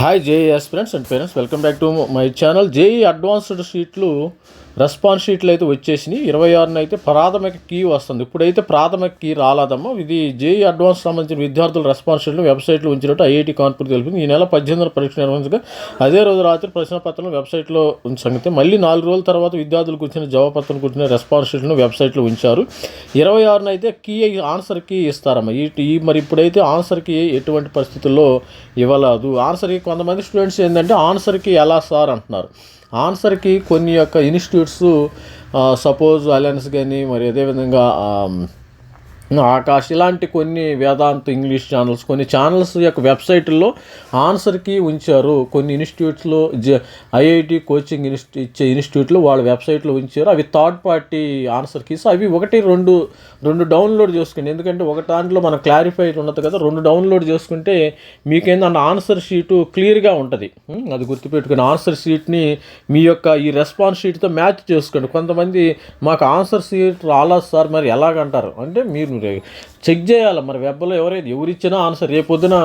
Hi JEE aspirants and parents welcome back to my channel JEE advanced షీట్లు response షీట్లు అయితే వచ్చేసినాయి. ఇరవై ఆరున అయితే ప్రాథమిక కీ వస్తుంది. ఇప్పుడైతే ప్రాథమిక కీ రాలేదమ్మా. ఇది జేఈ అడ్వాన్స్ సంబంధించిన విద్యార్థుల రెస్పాన్స్ షీట్లు వెబ్సైట్లో ఉంచినట్టు ఐఐటి కాన్పూర్ తెలిపింది. ఈ నెల పద్దెనిమిది పరీక్ష నిర్వహించగా అదే రోజు రాత్రి ప్రశ్నపత్రం వెబ్సైట్లో ఉన్న సంగతి. మళ్ళీ నాలుగు రోజుల తర్వాత విద్యార్థులకు వచ్చిన జవాబపత్రం కూర్చున్న రెస్పాన్స్ షీట్లను వెబ్సైట్లో ఉంచారు. ఇరవై ఆరున అయితే కీ ఆన్సర్ కీ ఇస్తారమ్మా. ఈ ఈ మరి ఇప్పుడైతే ఆన్సర్కి ఎటువంటి పరిస్థితుల్లో ఇవ్వలేదు. ఆన్సర్కి కొంతమంది స్టూడెంట్స్ ఏంటంటే ఆన్సర్కి ఎలా సార్? అంటున్నారు. ఆన్సర్కి కొన్ని యొక్క ఇన్స్టిట్యూట్స్ సపోజ్ అలయన్స్ కానీ మరి అదేవిధంగా ఆకాష్ ఇలాంటి కొన్ని వేదాంత ఇంగ్లీష్ ఛానల్స్ కొన్ని ఛానల్స్ యొక్క వెబ్సైట్లో ఆన్సర్కి ఉంచారు. కొన్ని ఇన్స్టిట్యూట్స్లో జ ఐఐటి కోచింగ్ ఇన్స్టి ఇచ్చే ఇన్స్టిట్యూట్లు వాళ్ళ వెబ్సైట్లో ఉంచారు. అవి థర్డ్ పార్టీ ఆన్సర్ కీస్ అవి ఒకటి రెండు రెండు డౌన్లోడ్ చేసుకోండి ఎందుకంటే ఒక దాంట్లో మనం క్లారిఫై ఉండదు కదా రెండు డౌన్లోడ్ చేసుకుంటే మీకేందన్న ఆన్సర్ షీటు క్లియర్గా ఉంటుంది. అది గుర్తుపెట్టుకుని ఆన్సర్ షీట్ని మీ యొక్క ఈ రెస్పాన్స్ షీట్తో మ్యాచ్ చేసుకోండి. కొంతమంది మాకు ఆన్సర్ షీట్ రాలేదు సార్ మరి ఎలాగంటారు? అంటే మీరు చెక్ చేయాలి. మరి వెబ్లో ఎవరైతే ఎవరిచ్చినా ఆన్సర్ రేపొద్దున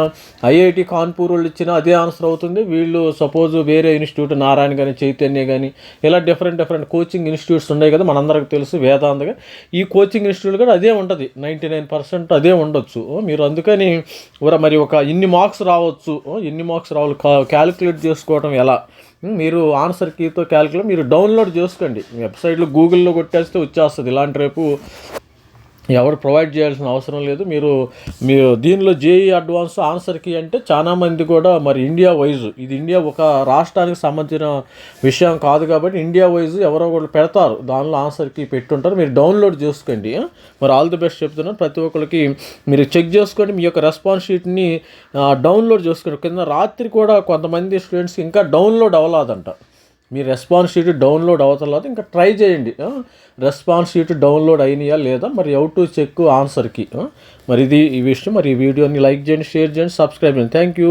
ఐఐటి కాన్పూర్ వాళ్ళు ఇచ్చినా అదే ఆన్సర్ అవుతుంది. వీళ్ళు సపోజ్ వేరే ఇన్స్టిట్యూట్ నారాయణ కానీ చైతన్య కానీ ఇలా డిఫరెంట్ డిఫరెంట్ కోచింగ్ ఇన్స్టిట్యూట్స్ ఉన్నాయి కదా మనందరికి తెలుసు వేదాంతగా. ఈ కోచింగ్ ఇన్స్టిట్యూట్ కూడా అదే ఉంటుంది. నైంటీ నైన్ పర్సెంట్ అదే ఉండొచ్చు. మీరు అందుకని మరి ఒక ఇన్ని మార్క్స్ రావచ్చు. ఎన్ని మార్క్స్ రావాలి క్యాలిక్యులేట్ చేసుకోవడం ఎలా? మీరు ఆన్సర్ కీతో క్యాలిక్యులేట్ మీరు డౌన్లోడ్ చేసుకోండి. వెబ్సైట్లో గూగుల్లో కొట్టేస్తే వచ్చేస్తుంది. ఇలాంటి రేపు ఎవరు ప్రొవైడ్ చేయాల్సిన అవసరం లేదు. మీరు మీరు దీనిలో జేఈ అడ్వాన్స్ ఆన్సర్కి అంటే చాలామంది కూడా మరి ఇండియా వైజ్ ఇది ఇండియా ఒక రాష్ట్రానికి సంబంధించిన విషయం కాదు కాబట్టి ఇండియా వైజ్ ఎవరో ఒకళ్ళు పెడతారు. దానిలో ఆన్సర్కి పెట్టుంటారు. మీరు డౌన్లోడ్ చేసుకోండి. మరి ఆల్ ది బెస్ట్ చెప్తున్నాను. ప్రతి ఒక్కరికి మీరు చెక్ చేసుకోండి. మీ యొక్క రెస్పాన్స్ షీట్ని డౌన్లోడ్ చేసుకోండి. కింద రాత్రి కూడా కొంతమంది స్టూడెంట్స్ ఇంకా డౌన్లోడ్ అవ్వలేదంట. మీ రెస్పాన్స్ షీట్ డౌన్లోడ్ అవుతలేదు ఇంకా ట్రై చేయండి. రెస్పాన్స్ షీట్ డౌన్లోడ్ అయినాయా లేదా? మరి అవుట్ టు చెక్ ఆన్సర్కి మరి ఇది ఈ విషయం. మరి ఈ వీడియోని లైక్ చేయండి షేర్ చేయండి సబ్స్క్రైబ్ చేయండి. Thank you